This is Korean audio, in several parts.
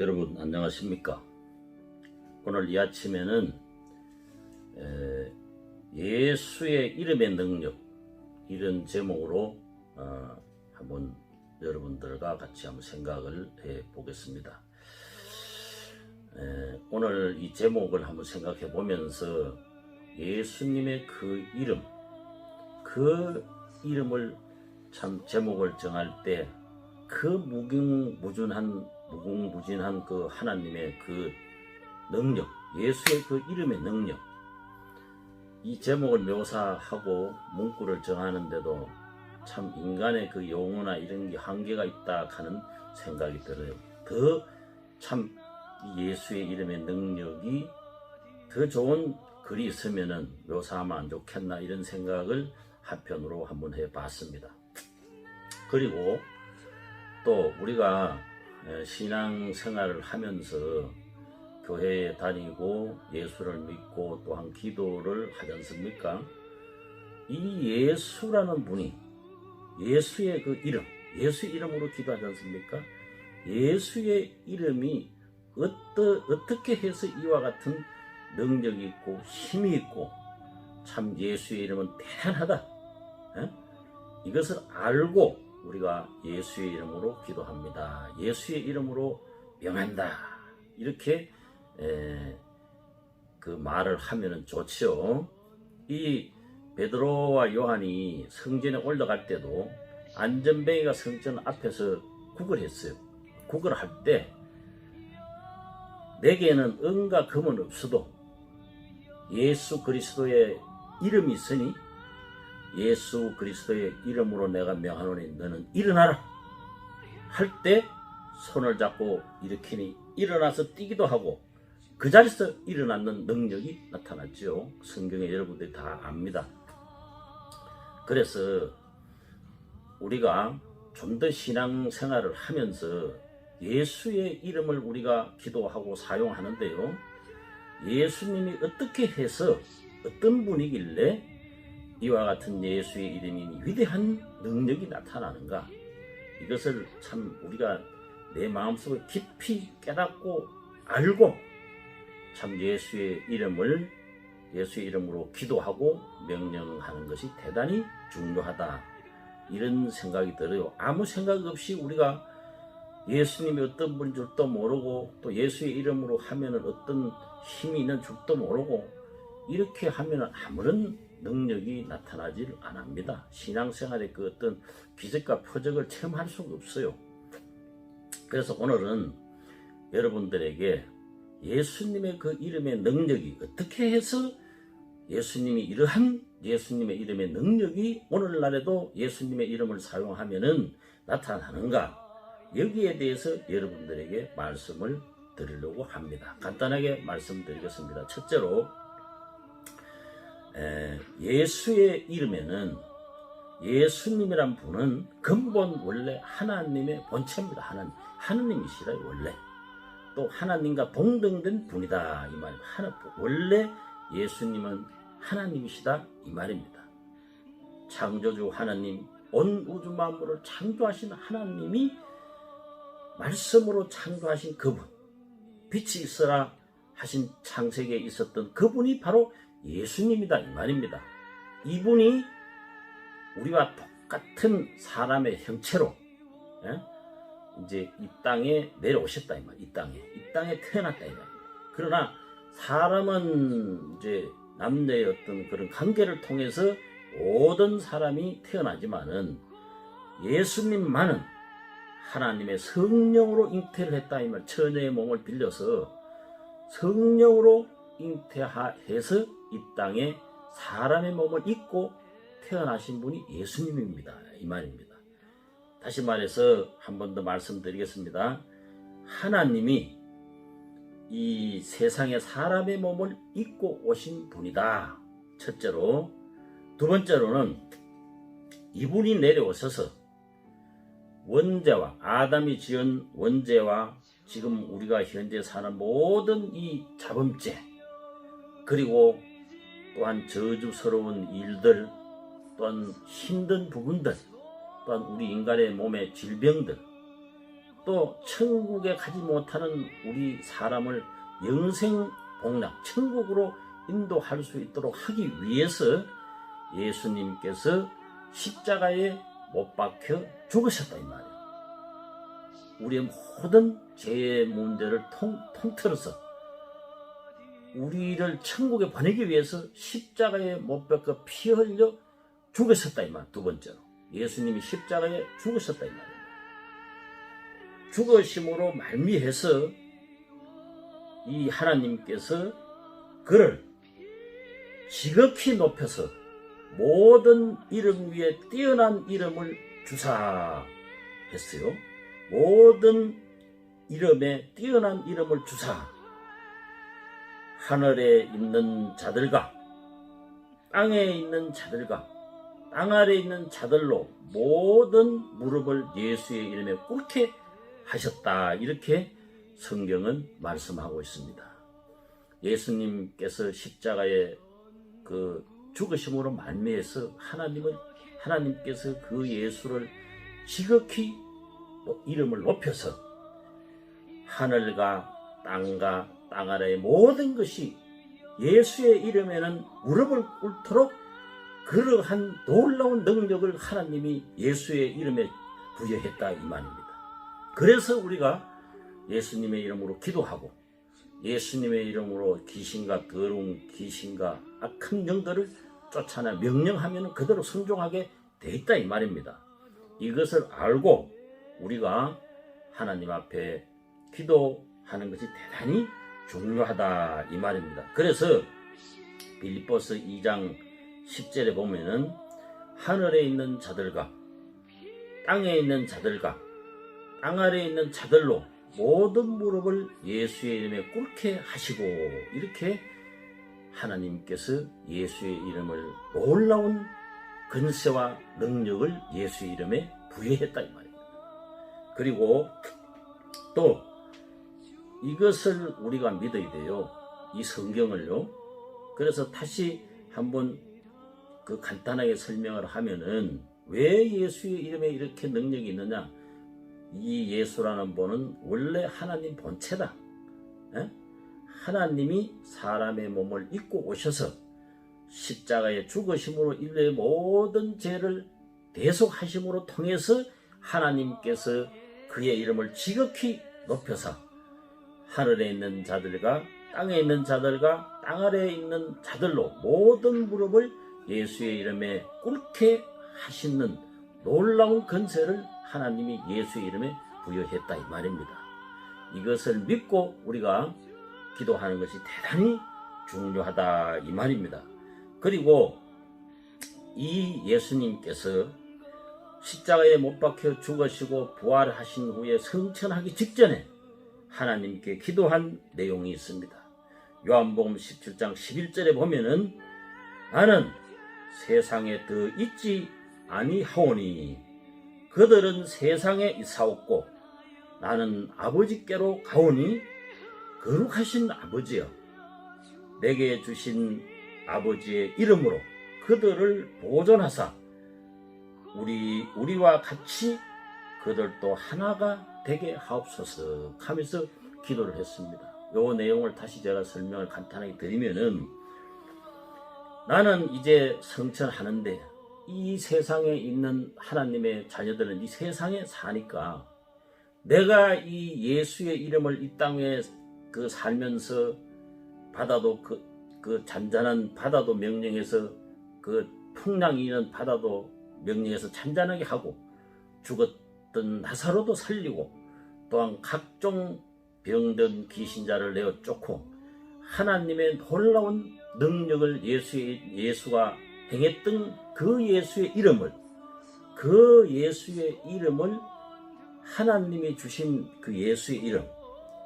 여러분 안녕하십니까? 오늘 이 아침에는 에, 예수의 이름의 능력 이런 제목으로 어, 한번 여러분들과 같이 한번 생각을 해 보겠습니다. 에, 오늘 이 제목을 한번 생각해 보면서 예수님의 그 이름, 그 이름을 참 제목을 정할 때 그 무궁무진한 무궁무진한 그 하나님의 그 능력, 예수의 그 이름의 능력, 이 제목을 묘사하고 문구를 정하는데도 참 인간의 그 용어나 이런 게 한계가 있다 하는 생각이 들어요. 더 참 예수의 이름의 능력이 더 좋은 글이 있으면은 묘사하면 안 좋겠나 이런 생각을 한편으로 한번 해봤습니다. 그리고 또 우리가 신앙 생활을 하면서 교회에 다니고 예수를 믿고 또한 기도를 하지 않습니까? 이 예수라는 분이 예수의 그 이름, 예수의 이름으로 기도하지 않습니까? 예수의 이름이 어떠, 어떻게 해서 이와 같은 능력이 있고 힘이 있고 참 예수의 이름은 대단하다. 에? 이것을 알고 우리가 예수의 이름으로 기도합니다. 예수의 이름으로 명한다. 이렇게 에, 그 말을 하면은 좋지요. 이 베드로와 요한이 성전에 올라갈 때도 안전뱅이가 성전 앞에서 국을 했어요. 국을 할때 내게는 은과 금은 없어도 예수 그리스도의 이름이 있으니 예수 그리스도의 이름으로 내가 명하노니 너는 일어나라 할 때 손을 잡고 일으키니 일어나서 뛰기도 하고 그 자리에서 일어나는 능력이 나타났죠. 성경에 여러분들이 다 압니다. 그래서 우리가 좀 더 신앙생활을 하면서 예수의 이름을 우리가 기도하고 사용하는데요. 예수님이 어떻게 해서 어떤 분이길래 이와 같은 예수의 이름이 위대한 능력이 나타나는가? 이것을 참 우리가 내 마음속에 깊이 깨닫고 알고 참 예수의 이름을 예수의 이름으로 기도하고 명령하는 것이 대단히 중요하다. 이런 생각이 들어요. 아무 생각 없이 우리가 예수님이 어떤 분인 줄도 모르고 또 예수의 이름으로 하면은 어떤 힘이 있는 줄도 모르고 이렇게 하면은 아무런 능력이 나타나질 않습니다. 신앙생활의 그 어떤 기적과 표적을 체험할 수가 없어요. 그래서 오늘은 여러분들에게 예수님의 그 이름의 능력이 어떻게 해서 예수님이 이러한 예수님의 이름의 능력이 오늘날에도 예수님의 이름을 사용하면은 나타나는가 여기에 대해서 여러분들에게 말씀을 드리려고 합니다. 간단하게 말씀드리겠습니다. 첫째로 에, 예수의 이름에는 예수님이란 분은 근본 원래 하나님의 본체입니다. 하나님, 하나님이시라 원래 또 하나님과 동등된 분이다 이 말. 하나 원래 예수님은 하나님이시다 이 말입니다. 창조주 하나님, 온 우주 만물을 창조하신 하나님이 말씀으로 창조하신 그분, 빛이 있어라 하신 창세기에 있었던 그분이 바로 예수님이다 이 말입니다. 이분이 우리와 똑같은 사람의 형체로 예? 이제 이 땅에 내려오셨다 이 말. 이 땅에 이 땅에 태어났다 이 말. 그러나 사람은 이제 남녀의 어떤 그런 관계를 통해서 모든 사람이 태어나지만은 예수님만은 하나님의 성령으로 잉태를 했다 이 말. 처녀의 몸을 빌려서 성령으로 잉태해서 이 땅에 사람의 몸을 입고 태어나신 분이 예수님입니다. 이 말입니다. 다시 말해서 한 번 더 말씀드리겠습니다. 하나님이 이 세상에 사람의 몸을 입고 오신 분이다. 첫째로. 두 번째로는 이분이 내려오셔서 원죄와 아담이 지은 원죄와 지금 우리가 현재 사는 모든 이 자범죄 그리고 또한 저주스러운 일들 또한 힘든 부분들 또한 우리 인간의 몸의 질병들 또 천국에 가지 못하는 우리 사람을 영생 복락 천국으로 인도할 수 있도록 하기 위해서 예수님께서 십자가에 못 박혀 죽으셨다 이 말이에요. 우리의 모든 죄의 문제를 통, 통틀어서 우리를 천국에 보내기 위해서 십자가에 못 박혀 피 흘려 죽으셨다 이 말. 두 번째로 예수님이 십자가에 죽으셨다 이 말입니다. 죽으심으로 말미해서 이 하나님께서 그를 지극히 높여서 모든 이름 위에 뛰어난 이름을 주사했어요. 모든 이름에 뛰어난 이름을 주사. 하늘에 있는 자들과 땅에 있는 자들과 땅 아래 있는 자들로 모든 무릎을 예수의 이름에 꿇게 하셨다. 이렇게 성경은 말씀하고 있습니다. 예수님께서 십자가에 그 죽으심으로 말미해서 하나님을 하나님께서 그 예수를 지극히 뭐 이름을 높여서 하늘과 땅과 땅 아래의 모든 것이 예수의 이름에는 무릎을 꿇도록 그러한 놀라운 능력을 하나님이 예수의 이름에 부여했다 이 말입니다. 그래서 우리가 예수님의 이름으로 기도하고 예수님의 이름으로 귀신과 더러운 귀신과 악한 영들을 쫓아내 명령하면 그대로 순종하게 돼 있다 이 말입니다. 이것을 알고 우리가 하나님 앞에 기도하는 것이 대단히 중요하다 이 말입니다. 그래서 빌립보스 2장 10절에 보면은 하늘에 있는 자들과 땅에 있는 자들과 땅 아래에 있는 자들로 모든 무릎을 예수의 이름에 꿇게 하시고 이렇게 하나님께서 예수의 이름을 놀라운 근세와 능력을 예수의 이름에 부여했다 이 말입니다. 그리고 또 이것을 우리가 믿어야 돼요. 이 성경을요. 그래서 다시 한번 그 간단하게 설명을 하면은 왜 예수의 이름에 이렇게 능력이 있느냐? 이 예수라는 분은 원래 하나님 본체다. 에? 하나님이 사람의 몸을 입고 오셔서 십자가에 죽으심으로 인류의 모든 죄를 대속하심으로 통해서 하나님께서 그의 이름을 지극히 높여서 하늘에 있는 자들과 땅에 있는 자들과 땅 아래에 있는 자들로 모든 무릎을 예수의 이름에 꿇게 하시는 놀라운 건세를 하나님이 예수의 이름에 부여했다 이 말입니다. 이것을 믿고 우리가 기도하는 것이 대단히 중요하다 이 말입니다. 그리고 이 예수님께서 십자가에 못 박혀 죽으시고 부활하신 후에 성천하기 직전에 하나님께 기도한 내용이 있습니다. 요한복음 17장 11절에 보면은 나는 세상에 더 있지 아니하오니 그들은 세상에 있사옵고 나는 아버지께로 가오니 거룩하신 아버지여 내게 주신 아버지의 이름으로 그들을 보존하사 우리 우리와 같이 그들도 하나가 되게 하옵소서 하면서 기도를 했습니다. 요 내용을 다시 제가 설명을 간단하게 드리면은 나는 이제 성천하는데 이 세상에 있는 하나님의 자녀들은 이 세상에 사니까 내가 이 예수의 이름을 이 땅에 그 살면서 바다도 그, 그 잔잔한 바다도 명령해서 그 풍랑이 있는 바다도 명령해서 잔잔하게 하고 죽었 던 나사로도 살리고 또한 각종 병든 귀신자를 내어 쫓고 하나님의 놀라운 능력을 예수의, 예수가 행했던 그 예수의 이름을 그 예수의 이름을 하나님이 주신 그 예수의 이름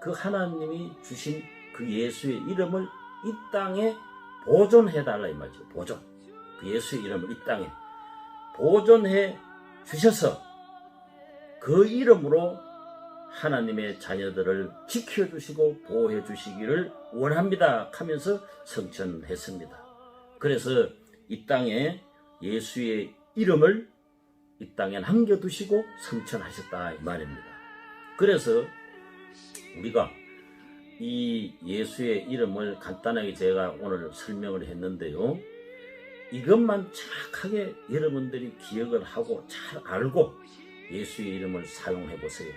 그 하나님이 주신 그 예수의 이름을 이 땅에 보존해 달라 이 말이죠. 보존. 그 예수의 이름을 이 땅에 보존해 주셔서 그 이름으로 하나님의 자녀들을 지켜주시고 보호해 주시기를 원합니다 하면서 성천했습니다. 그래서 이 땅에 예수의 이름을 이 땅에 남겨두시고 성천하셨다 이 말입니다. 그래서 우리가 이 예수의 이름을 간단하게 제가 오늘 설명을 했는데요. 이것만 정확하게 여러분들이 기억을 하고 잘 알고 예수의 이름을 사용해 보세요.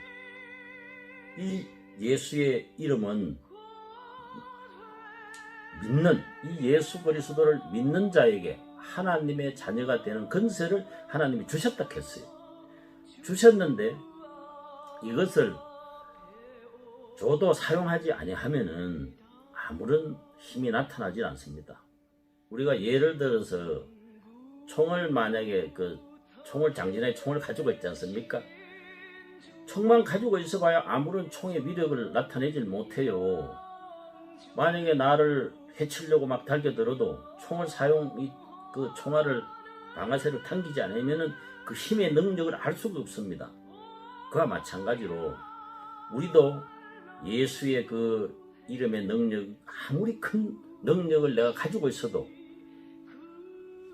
이 예수의 이름은 믿는 이 예수 그리스도를 믿는 자에게 하나님의 자녀가 되는 건세를 하나님이 주셨다 했어요. 주셨는데 이것을 저도 사용하지 아니하면은 아무런 힘이 나타나지 않습니다. 우리가 예를 들어서 총을 만약에 그 총을 장진하게 총을 가지고 있지 않습니까? 총만 가지고 있어봐야 아무런 총의 위력을 나타내질 못해요. 만약에 나를 해치려고 막 달겨들어도 총을 사용 이그 총알을 방아쇠를 당기지 않으면은 그 힘의 능력을 알 수가 없습니다. 그와 마찬가지로 우리도 예수의 그 이름의 능력 아무리 큰 능력을 내가 가지고 있어도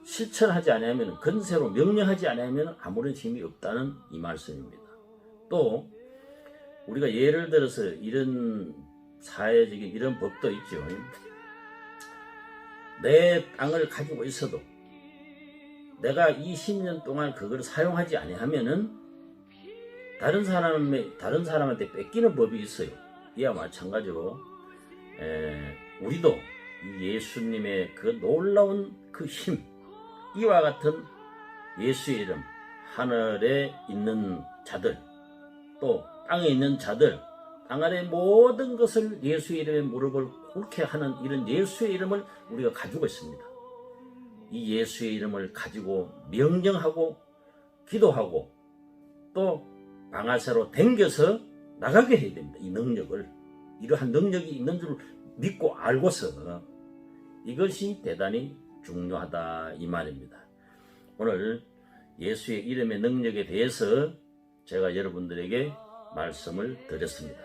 실천하지 않으면 건세로 명령하지 않으면 아무런 힘이 없다는 이 말씀입니다. 또 우리가 예를 들어서 이런 사회적인 이런 법도 있죠. 내 땅을 가지고 있어도 내가 20년 동안 그걸 사용하지 아니하면은 다른 사람의 다른 사람한테 뺏기는 법이 있어요. 이와 마찬가지로 에, 우리도 이 예수님의 그 놀라운 그 힘, 이와 같은 예수의 이름, 하늘에 있는 자들, 또 땅에 있는 자들, 땅 안의 모든 것을 예수의 이름에 무릎을 꿇게 하는 이런 예수의 이름을 우리가 가지고 있습니다. 이 예수의 이름을 가지고 명령하고 기도하고 또 방아쇠로 댕겨서 나가게 해야 됩니다. 이 능력을 이러한 능력이 있는 줄 믿고 알고서 이것이 대단히 중요하다 이 말입니다. 오늘 예수의 이름의 능력에 대해서 제가 여러분들에게 말씀을 드렸습니다.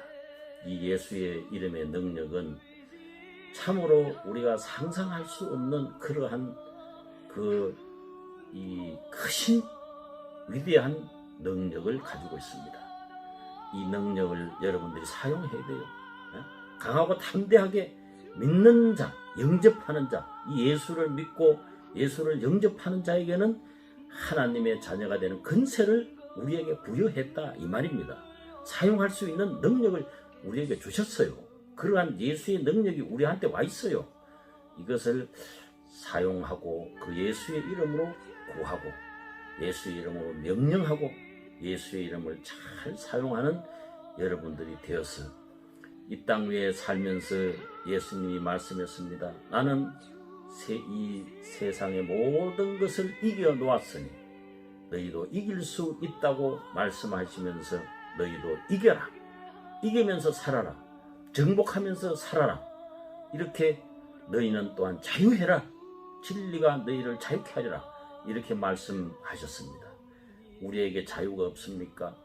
이 예수의 이름의 능력은 참으로 우리가 상상할 수 없는 그러한 그 이 크신 위대한 능력을 가지고 있습니다. 이 능력을 여러분들이 사용해야 돼요. 예? 강하고 담대하게 믿는 자, 영접하는 자, 이 예수를 믿고 예수를 영접하는 자에게는 하나님의 자녀가 되는 근세를 우리에게 부여했다 이 말입니다. 사용할 수 있는 능력을 우리에게 주셨어요. 그러한 예수의 능력이 우리한테 와 있어요. 이것을 사용하고 그 예수의 이름으로 구하고 예수의 이름으로 명령하고 예수의 이름을 잘 사용하는 여러분들이 되어서 이 땅 위에 살면서 예수님이 말씀했습니다. 나는 세, 이 세상의 모든 것을 이겨 놓았으니 너희도 이길 수 있다고 말씀하시면서 너희도 이겨라. 이기면서 살아라. 정복하면서 살아라. 이렇게 너희는 또한 자유해라. 진리가 너희를 자유케 하리라. 이렇게 말씀하셨습니다. 우리에게 자유가 없습니까?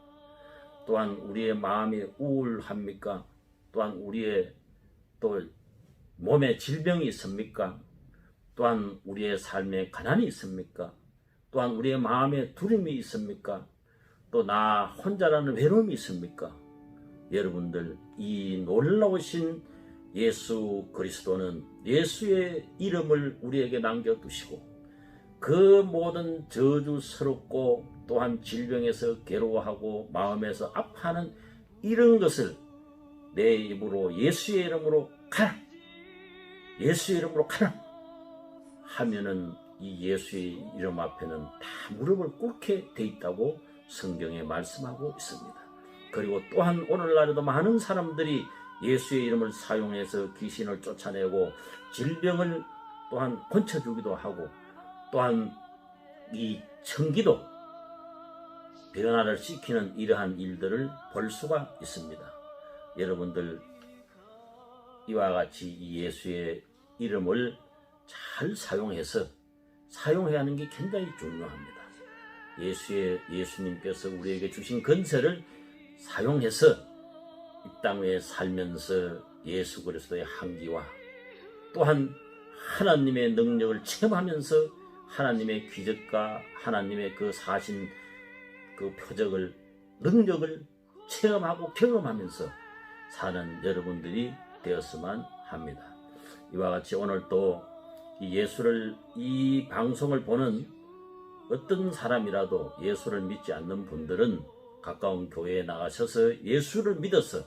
또한 우리의 마음이 우울합니까? 또한 우리의 또 몸에 질병이 있습니까? 또한 우리의 삶에 가난이 있습니까? 또한 우리의 마음에 두려움이 있습니까? 또 나 혼자라는 외로움이 있습니까? 여러분들 이 놀라우신 예수 그리스도는 예수의 이름을 우리에게 남겨두시고 그 모든 저주스럽고 또한 질병에서 괴로워하고 마음에서 아파하는 이런 것을 내 입으로 예수의 이름으로 가라. 예수의 이름으로 가라. 하면은 이 예수의 이름 앞에는 다 무릎을 꿇게 돼 있다고 성경에 말씀하고 있습니다. 그리고 또한 오늘날에도 많은 사람들이 예수의 이름을 사용해서 귀신을 쫓아내고 질병을 또한 건쳐주기도 하고 또한 이 청기도 변화를 시키는 이러한 일들을 볼 수가 있습니다. 여러분들 이와 같이 이 예수의 이름을 잘 사용해서 사용해야 하는 게 굉장히 중요합니다. 예수의 예수님께서 우리에게 주신 건세를 사용해서 이 땅에 살면서 예수 그리스도의 한기와 또한 하나님의 능력을 체험하면서 하나님의 기적과 하나님의 그 사신 그 표적을 능력을 체험하고 경험하면서 사는 여러분들이 되었으면 합니다. 이와 같이 오늘 또이 예수를 이 방송을 보는 어떤 사람이라도 예수를 믿지 않는 분들은 가까운 교회에 나가셔서 예수를 믿어서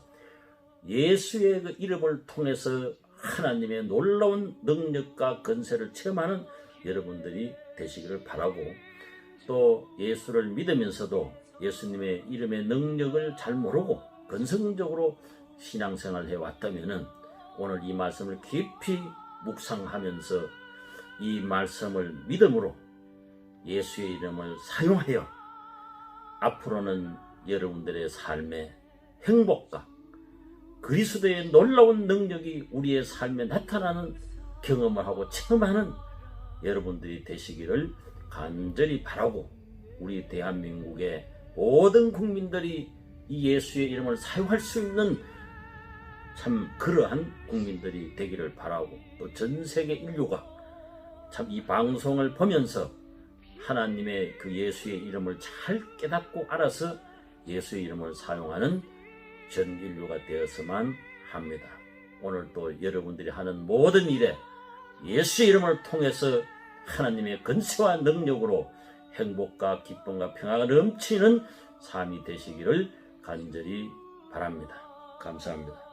예수의 그 이름을 통해서 하나님의 놀라운 능력과 건세를 체험하는 여러분들이 되시기를 바라고 또 예수를 믿으면서도 예수님의 이름의 능력을 잘 모르고 건성적으로 신앙생활을 해왔다면은 오늘 이 말씀을 깊이 묵상하면서 이 말씀을 믿음으로 예수의 이름을 사용하여 앞으로는 여러분들의 삶의 행복과 그리스도의 놀라운 능력이 우리의 삶에 나타나는 경험을 하고 체험하는 여러분들이 되시기를 간절히 바라고 우리 대한민국의 모든 국민들이 이 예수의 이름을 사용할 수 있는 참 그러한 국민들이 되기를 바라고 또 전 세계 인류가 참 이 방송을 보면서 하나님의 그 예수의 이름을 잘 깨닫고 알아서 예수의 이름을 사용하는 전 인류가 되었으면 합니다. 오늘 또 여러분들이 하는 모든 일에 예수의 이름을 통해서 하나님의 건세와 능력으로 행복과 기쁨과 평화가 넘치는 삶이 되시기를 간절히 바랍니다. 감사합니다.